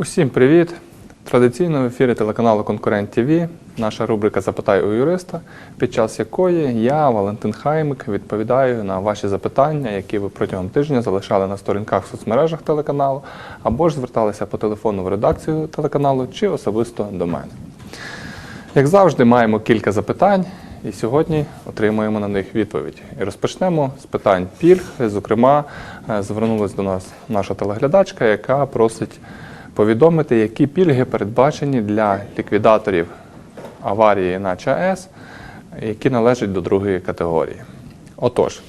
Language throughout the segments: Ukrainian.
Усім привіт! Традиційно в ефірі телеканалу Конкурент ТВ наша рубрика Запитай у юриста, під час якої я, Валентин Хаймик, відповідаю на ваші запитання, які ви протягом тижня залишали на сторінках в соцмережах телеканалу, або ж зверталися по телефону в редакцію телеканалу чи особисто до мене. Як завжди, маємо кілька запитань, і сьогодні отримуємо на них відповідь. І розпочнемо з питань пільг. Зокрема, е, звернулася до нас наша телеглядачка, яка просить повідомити, які пільги передбачені для ліквідаторів аварії на ЧАЕС, які належать до другої категорії. Отож,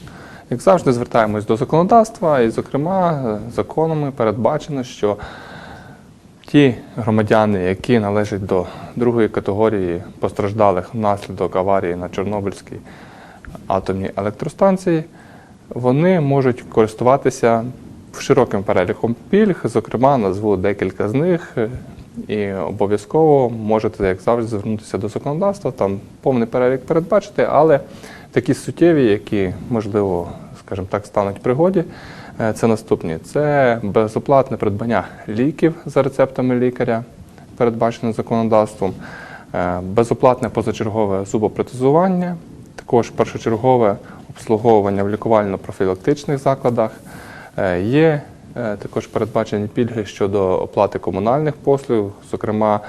як завжди, звертаємось до законодавства, і, зокрема, законами передбачено, що Ті громадяни, які належать до другої категорії постраждалих внаслідок аварії на Чорнобильській атомній електростанції, вони можуть користуватися широким переліком пільг. Зокрема, назву декілька з них. е, І обов'язково можете, як завжди, звернутися до законодавства, там повний перелік передбачити, але такі суттєві, які, можливо, скажімо так, стануть в пригоді, е, це наступні: це безоплатне придбання ліків за рецептами лікаря, передбачено законодавством, е, безоплатне позачергове зубопротезування, також першочергове обслуговування в лікувально-профілактичних закладах. Е, Є е, також передбачені пільги щодо оплати комунальних послуг, зокрема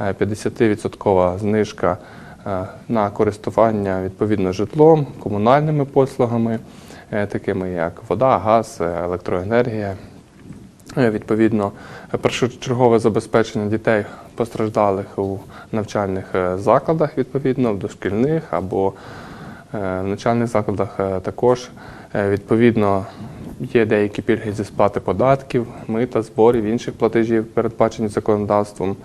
е, 50% знижка е, на користування відповідно житлом, комунальними послугами, такими як вода, газ, електроенергія. Відповідно, першочергове забезпечення дітей постраждалих у навчальних закладах, відповідно, в дошкільних або в навчальних закладах також. Відповідно, є деякі пільги зі сплати податків, мита, зборів, інших платежів, передбачені законодавством.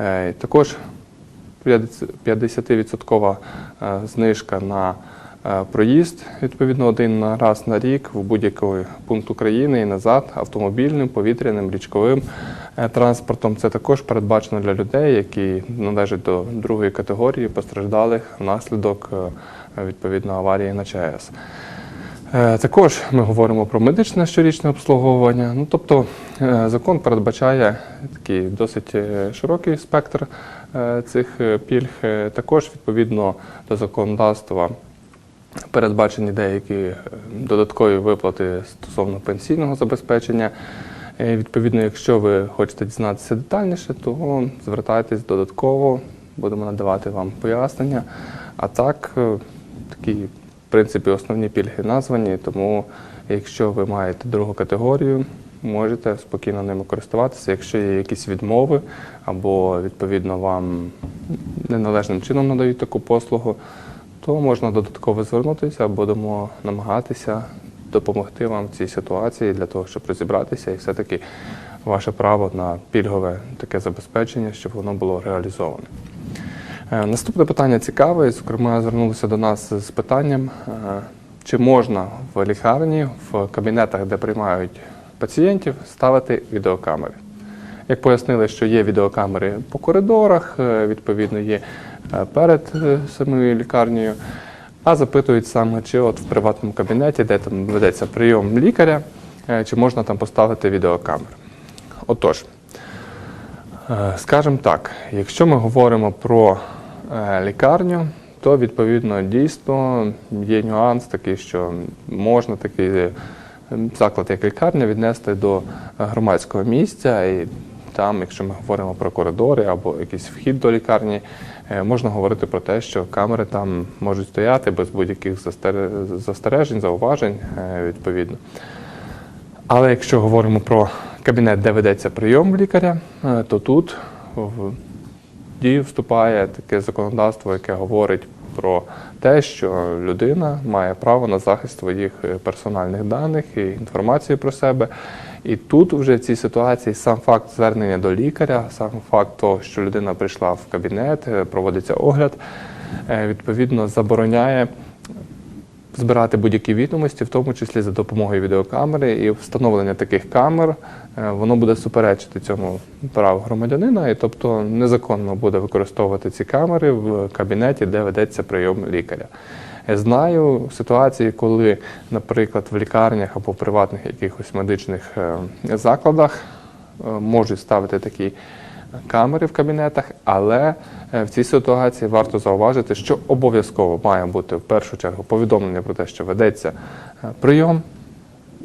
Е, Також 50% е, знижка на е, проїзд, відповідно, один раз на рік в будь-який пункт України і назад, автомобільним, повітряним, річковим транспортом. Це також передбачено для людей, які належать до другої категорії постраждалих внаслідок відповідно аварії на ЧАЕС. Е, Також ми говоримо про медичне щорічне обслуговування. Ну, тобто е, закон передбачає такий досить е, широкий спектр цих пільг. Також відповідно до законодавства передбачені деякі додаткові виплати стосовно пенсійного забезпечення. Е, Відповідно, якщо ви хочете дізнатися детальніше, то звертайтесь додатково, будемо надавати вам пояснення. А так, такі принципі основні пільги названі, тому якщо ви маєте другу категорію, можете спокійно ними користуватися. Якщо є якісь відмови або відповідно вам неналежним чином надають таку послугу, то можна додатково звернутися, будемо намагатися допомогти вам в цій ситуації для того, щоб розібратися і все-таки ваше право на пільгове таке забезпечення, щоб воно було реалізоване. Е, Наступне питання цікаве. Зокрема, звернулися до нас з питанням, е, чи можна в лікарні, в кабінетах, де приймають пацієнтів, ставити відеокамери. Як пояснили, що є відеокамери по коридорах, е, відповідно, є перед самою лікарнею, а запитують саме, чи от в приватному кабінеті, де там ведеться прийом лікаря, чи можна там поставити відеокамери. Отож, Скажімо так, якщо ми говоримо про лікарню, то відповідно дійсно є нюанс такий, що можна такий е, заклад, як лікарня, віднести до громадського місця. І там, якщо ми говоримо про коридори або якийсь вхід до лікарні, е, можна говорити про те, що камери там можуть стояти без будь-яких застережень, зауважень, е, відповідно. Але якщо говоримо про кабінет, де ведеться прийом лікаря, е, то тут дію вступає таке законодавство, яке говорить про те, що людина має право на захист своїх е, персональних даних і інформації про себе. І тут вже в цій ситуації сам факт звернення до лікаря, сам факт того, що людина прийшла в кабінет, е, проводиться огляд, е, відповідно забороняє збирати будь-які відомості, в тому числі за допомогою відеокамери, і встановлення таких камер е, воно буде суперечити цьому праву громадянина, і тобто незаконно буде використовувати ці камери в кабінеті, де ведеться прийом лікаря. Я знаю ситуації, коли, наприклад, в лікарнях або в приватних якихось медичних е, закладах е, можуть ставити такі камери в кабінетах, але е, в цій ситуації варто зауважити, що обов'язково має бути в першу чергу повідомлення про те, що ведеться е, прийом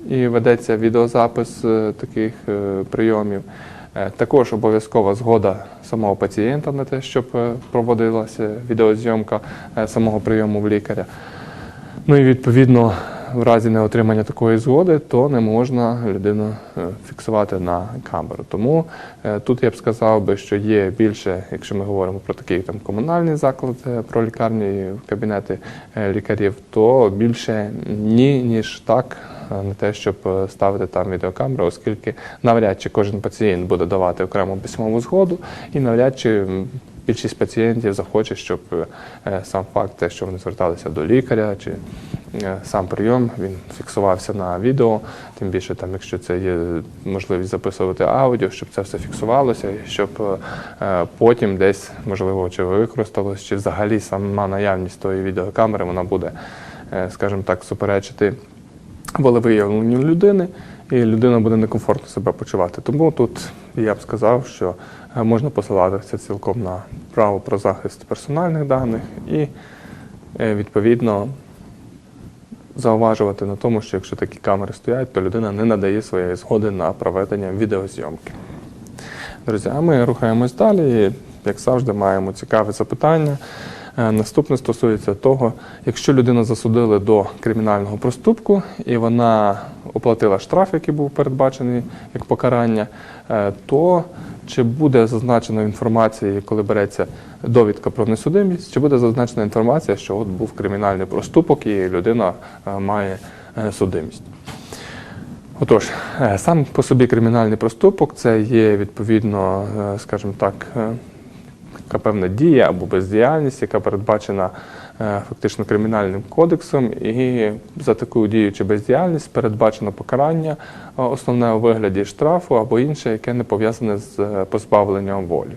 і ведеться відеозапис е, таких прийомів. Також обов'язкова згода самого пацієнта на те, щоб проводилася відеозйомка самого прийому в лікаря. Ну і відповідно, в разі неотримання такої згоди, то не можна людину е, фіксувати на камеру. Тому е, тут я б сказав би, що є більше, якщо ми говоримо про такий там комунальний заклад, е, про лікарні кабінети лікарів, то більше ні, ніж так на те, щоб ставити там відеокамеру, оскільки навряд чи кожен пацієнт буде давати окрему письмову згоду, і навряд чи більшість пацієнтів захоче, щоб е, сам факт, те, що вони зверталися до лікаря, чи е, сам прийом він фіксувався на відео. Тим більше, там, якщо це є можливість записувати аудіо, щоб це все фіксувалося, і щоб е, потім десь можливо чи використалось, чи взагалі сама наявність тої відеокамери вона буде, скажімо так, суперечити волевиявленню людини, і людина буде некомфортно себе почувати. Тому тут я б сказав, що е, можна посилатися цілком на право про захист персональних даних і е, відповідно зауважувати на тому, що якщо такі камери стоять, то людина не надає своєї згоди на проведення відеозйомки. Друзі, а ми рухаємось далі. Як завжди, маємо цікаве запитання. Е, Наступне стосується того, якщо людину засудили до кримінального проступку і вона оплатила штраф, який був передбачений як покарання, е, то чи буде зазначена інформація, коли береться довідка про несудимість, чи буде зазначена інформація, що от був кримінальний проступок і людина е, має судимість? Отож, сам по собі кримінальний проступок це є відповідно, скажімо так, така певна дія або бездіяльність, яка передбачена е, фактично кримінальним кодексом, і за таку дію чи бездіяльність передбачено покарання е, основне у вигляді штрафу або інше, яке не пов'язане з е, позбавленням волі.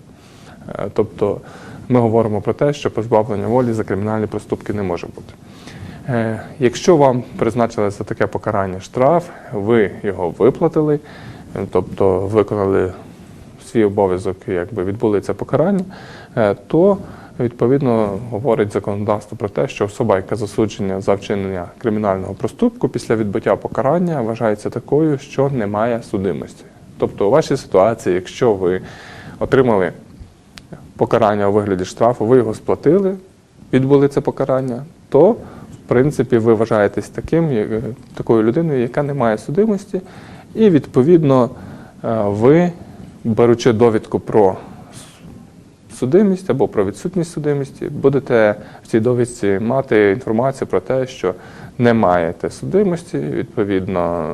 Тобто ми говоримо про те, що позбавлення волі за кримінальні проступки не може бути. Якщо вам призначили за таке покарання штраф, ви його виплатили, тобто виконали свій обов'язок, якби відбули це покарання, то відповідно говорить законодавство про те, що особа, яка засуджена за вчинення кримінального проступку після відбуття покарання, вважається такою, що не має судимості. Тобто, у вашій ситуації, якщо ви отримали покарання у вигляді штрафу, ви його сплатили, відбули це покарання, то в принципі ви вважаєтесь таким, як- такою людиною, яка не має судимості, і відповідно е, ви, беручи довідку про судимість або про відсутність судимості, будете в цій довідці мати інформацію про те, що не маєте судимості, відповідно,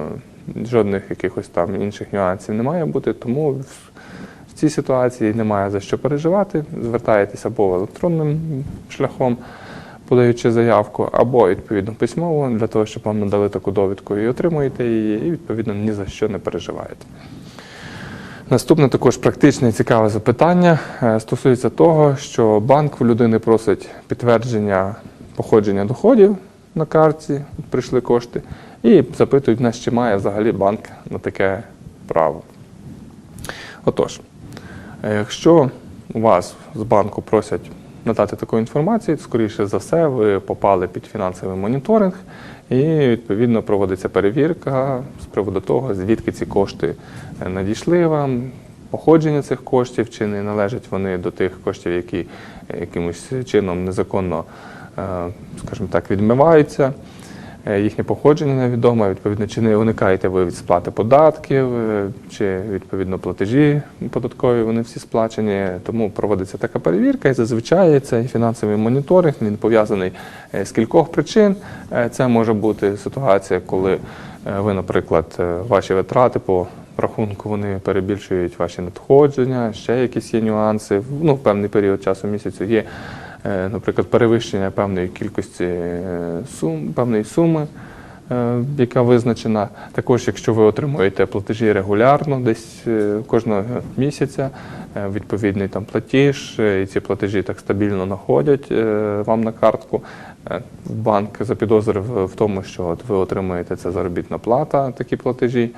жодних якихось там інших нюансів не має бути, тому в- цій ситуації немає за що переживати. Звертаєтесь або електронним шляхом, подаючи заявку, або відповідно письмово для того, щоб вам надали таку довідку і отримуєте її, і відповідно ні за що не переживаєте. Наступне також практичне і цікаве запитання е, стосується того, що банк в людини просить підтвердження походження доходів на карті, прийшли кошти, і запитують нас, чи має взагалі банк на таке право. Отож, е, якщо у вас з банку просять надати таку інформацію, скоріше за все, ви попали під фінансовий моніторинг, і відповідно проводиться перевірка з приводу того, звідки ці кошти е, надійшли вам, походження цих коштів, чи не належать вони до тих коштів, які е, якимось чином незаконно, е, скажімо так, відмиваються. Е, Їхнє походження невідоме, відповідно, чи не уникаєте ви від сплати податків, е, чи відповідно платежі податкові, вони всі сплачені. Тому проводиться така перевірка, і зазвичай цей фінансовий моніторинг він пов'язаний е, з кількох причин. Це може бути ситуація, коли ви, наприклад, ваші витрати по рахунку вони перебільшують ваші надходження, ще якісь є нюанси. Ну, в певний період часу місяцю є наприклад, перевищення певної кількості е, сум, певної суми, е, яка визначена. Також, якщо ви отримуєте платежі регулярно, десь е, кожного місяця, е, відповідний там платіж, е, і ці платежі так стабільно находять е, вам на картку. е, Банк запідозрив в тому, що от ви отримуєте це заробітна плата, такі платежі.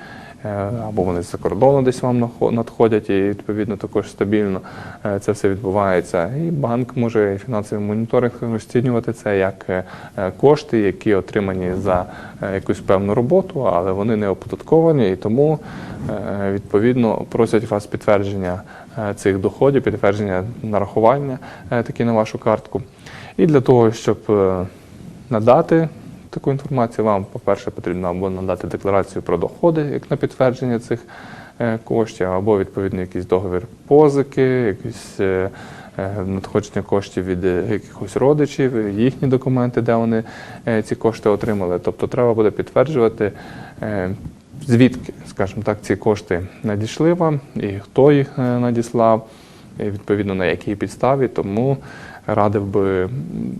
Е, або вони з-за кордону десь вам надходять, і відповідно також стабільно е, це все відбувається. І банк може фінансовий моніторинг розцінювати це як е, кошти, які отримані за якусь певну роботу, але вони не оподатковані, і тому відповідно просять вас підтвердження цих доходів, підтвердження нарахування такі на вашу картку. І для того, щоб надати таку інформацію, вам, по-перше, потрібно або надати декларацію про доходи, як на підтвердження цих е, коштів, або відповідно якийсь договір позики, якісь е, е, надходження коштів від якихось родичів, їхні документи, де вони ці кошти отримали. Тобто треба буде підтверджувати. Звідки, скажімо так, ці кошти надійшли вам і хто їх надіслав, і відповідно на якій підставі. Тому радив би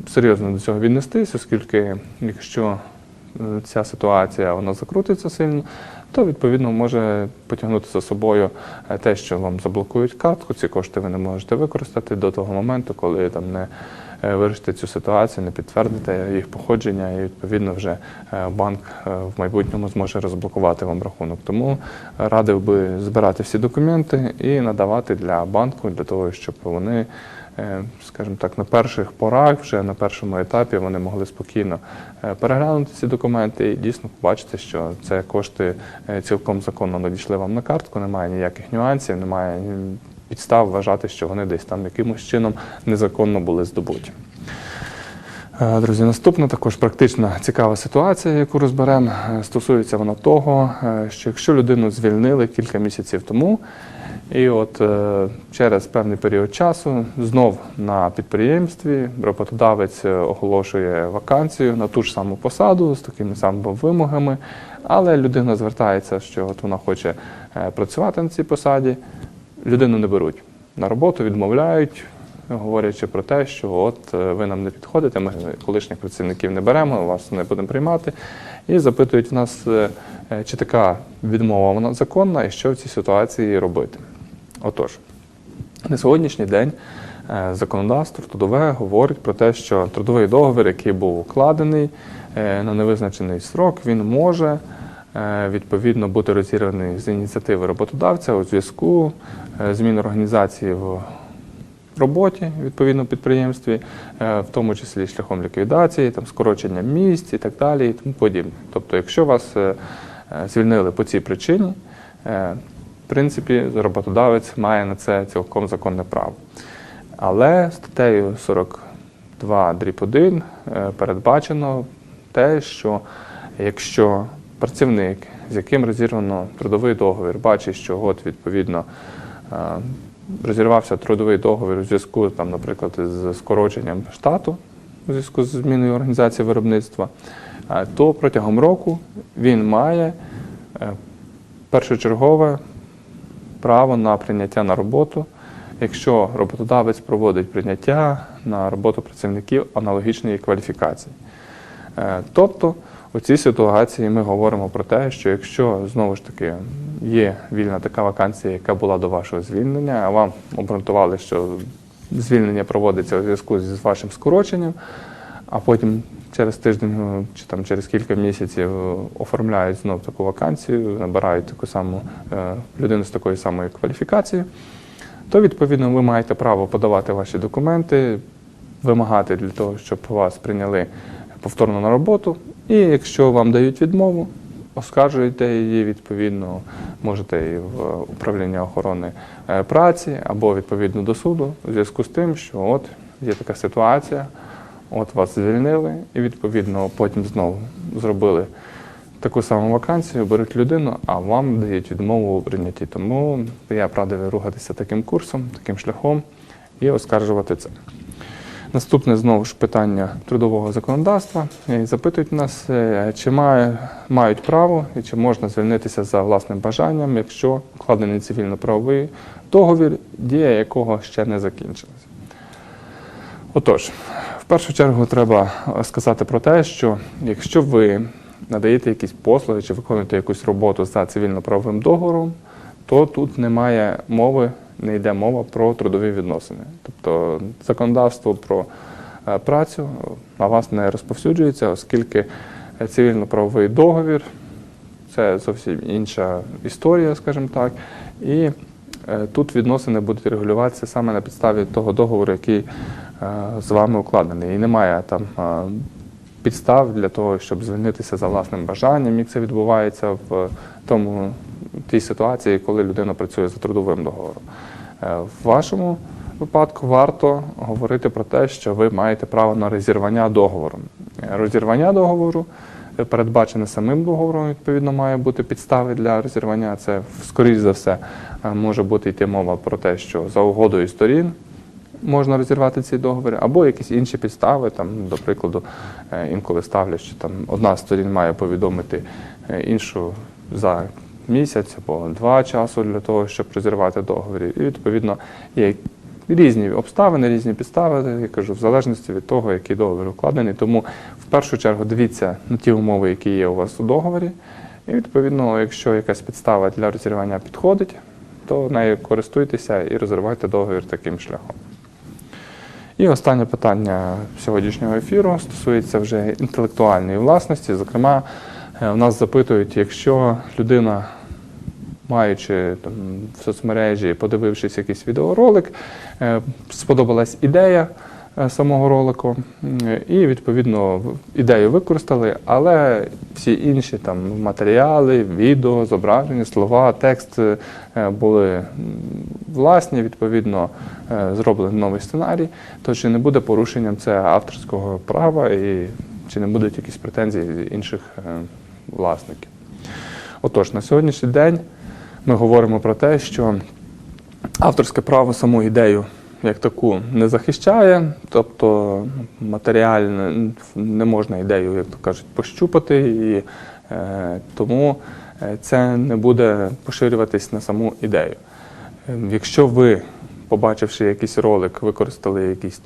серйозно до цього віднестись, оскільки якщо е, ця ситуація вона закрутиться сильно, то відповідно може потягнути за собою е, те, що вам заблокують картку. Ці кошти ви не можете використати до того моменту, коли там не е, вирішите цю ситуацію, не підтвердите їх походження, і відповідно вже банк в майбутньому зможе розблокувати вам рахунок. Тому радив би збирати всі документи і надавати для банку для того, щоб вони, скажімо так, на перших порах, вже на першому етапі, вони могли спокійно е, переглянути ці документи і дійсно побачити, що це кошти е, цілком законно надійшли вам на картку, немає ніяких нюансів, немає підстав вважати, що вони десь там якимось чином незаконно були здобуті. Е, Друзі, наступна також практична цікава ситуація, яку розберемо. Е, Стосується вона того, е, що якщо людину звільнили кілька місяців тому, і от е, через певний період часу знов на підприємстві роботодавець е, оголошує вакансію на ту ж саму посаду з такими самими вимогами, але людина звертається, що от вона хоче е, працювати на цій посаді, людину не беруть на роботу, відмовляють, говорячи про те, що от ви нам не підходите, ми колишніх працівників не беремо, вас не будемо приймати. І запитують в нас, чи така відмова вона законна і що в цій ситуації робити. Отож, на сьогоднішній день е, законодавство трудове говорить про те, що трудовий договір, який був укладений е, на невизначений срок, він може е, відповідно бути розірваний з ініціативи роботодавця у зв'язку змін організації в роботі відповідно підприємстві, е, в тому числі шляхом ліквідації, там скорочення місць і так далі, і тому подібне. Тобто, якщо вас звільнили по цій причині, в принципі, роботодавець має на це цілком законне право. Але статтею 42 дріб 1 е, передбачено те, що якщо працівник, з яким розірвано трудовий договір, бачить, що от відповідно е, розірвався трудовий договір у зв'язку, там, наприклад, з скороченням штату у зв'язку з зміною організації виробництва, е, то протягом року він має першочергове право на прийняття на роботу, якщо роботодавець проводить прийняття на роботу працівників аналогічної кваліфікації. Е, Тобто, у цій ситуації ми говоримо про те, що якщо знову ж таки є вільна така вакансія, яка була до вашого звільнення, а вам обґрунтували, що звільнення проводиться у зв'язку з вашим скороченням, а потім через тиждень е, чи там через кілька місяців е, оформляють знов таку вакансію, набирають таку саму е, людину з такою самою кваліфікацією, то відповідно ви маєте право подавати ваші документи, вимагати для того, щоб вас прийняли повторно на роботу. І якщо вам дають відмову, оскаржуєте її відповідно, можете і в управління охорони праці або відповідно до суду у зв'язку з тим, що от є така ситуація, от вас звільнили, і відповідно потім знову зробили таку саму вакансію, беруть людину, а вам дають відмову у прийнятті. Тому я б радив рухатися таким курсом, таким шляхом і оскаржувати це. Наступне знову ж питання трудового законодавства. І запитують нас, е, чи має, мають право і чи можна звільнитися за власним бажанням, якщо укладений цивільно-правовий договір, дія якого ще не закінчилася. Отож, в першу чергу треба сказати про те, що якщо ви надаєте якісь послуги чи виконуєте якусь роботу за цивільно-правовим договором, то тут немає мови, не йде мова про трудові відносини. Тобто законодавство про е, працю на вас не розповсюджується, оскільки цивільно-правовий договір це зовсім інша історія, скажімо так. І е, тут відносини будуть регулюватися саме на підставі того договору, який е, з вами укладений. І немає там е, підстав для того, щоб звільнитися за власним бажанням, як це відбувається в тому тій ситуації, коли людина працює за трудовим договором. Е, В вашому випадку варто говорити про те, що ви маєте право на розірвання договору. Е, Розірвання договору е, передбачене самим договором, відповідно, має бути підстави для розірвання. Це, скоріш за все, е, може бути йти мова про те, що за угодою сторін можна розірвати ці договори, або якісь інші підстави, там, до прикладу, е, інколи ставлять, що там одна з сторін має повідомити е, іншу за місяць або два часу для того, щоб розірвати договір. І відповідно є різні обставини, різні підстави, я кажу, в залежності від того, який договір укладений. Тому в першу чергу дивіться на ті умови, які є у вас у договорі. І відповідно, якщо якась підстава для розірвання підходить, то нею користуйтеся і розривайте договір таким шляхом. І останнє питання сьогоднішнього ефіру стосується вже інтелектуальної власності. Зокрема, е, в нас запитують, якщо людина, маючи там, в соцмережі, подивившись якийсь відеоролик, е, сподобалась ідея самого ролику, і відповідно ідею використали, але всі інші там матеріали, відео, зображення, слова, текст е, були власні, відповідно е, зроблений новий сценарій, то чи не буде порушенням це авторського права і чи не будуть якісь претензії інших е, власників? Отож, на сьогоднішній день ми говоримо про те, що авторське право саму ідею як таку не захищає, тобто матеріально не можна ідею, як то кажуть, пощупати, і е, тому е, це не буде поширюватись на саму ідею. Е, Якщо ви, побачивши якийсь ролик, використали якісь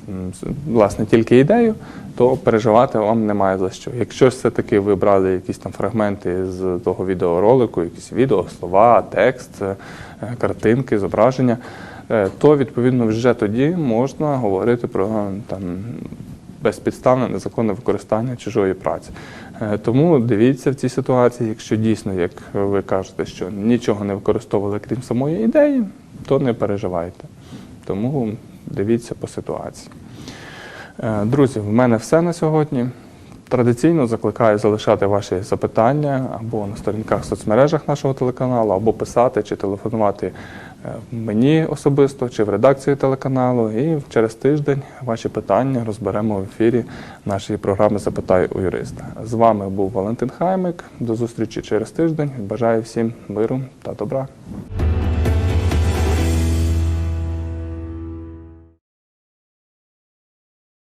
власне тільки ідею, то переживати вам немає за що. Якщо все-таки ви брали якісь там фрагменти з того відеоролику, якісь відео, слова, текст, е, картинки, зображення, то відповідно вже тоді можна говорити про там безпідставне незаконне використання чужої праці. Е, Тому дивіться в цій ситуації, якщо дійсно, як ви кажете, що нічого не використовували крім самої ідеї, то не переживайте. Тому дивіться по ситуації. Е, Друзі, в мене все на сьогодні. Традиційно закликаю залишати ваші запитання або на сторінках в соцмережах нашого телеканалу, або писати чи телефонувати е, мені особисто чи в редакцію телеканалу. І через тиждень ваші питання розберемо в ефірі нашої програми Запитай у юриста. З вами був Валентин Хаймик. До зустрічі через тиждень. Бажаю всім миру та добра.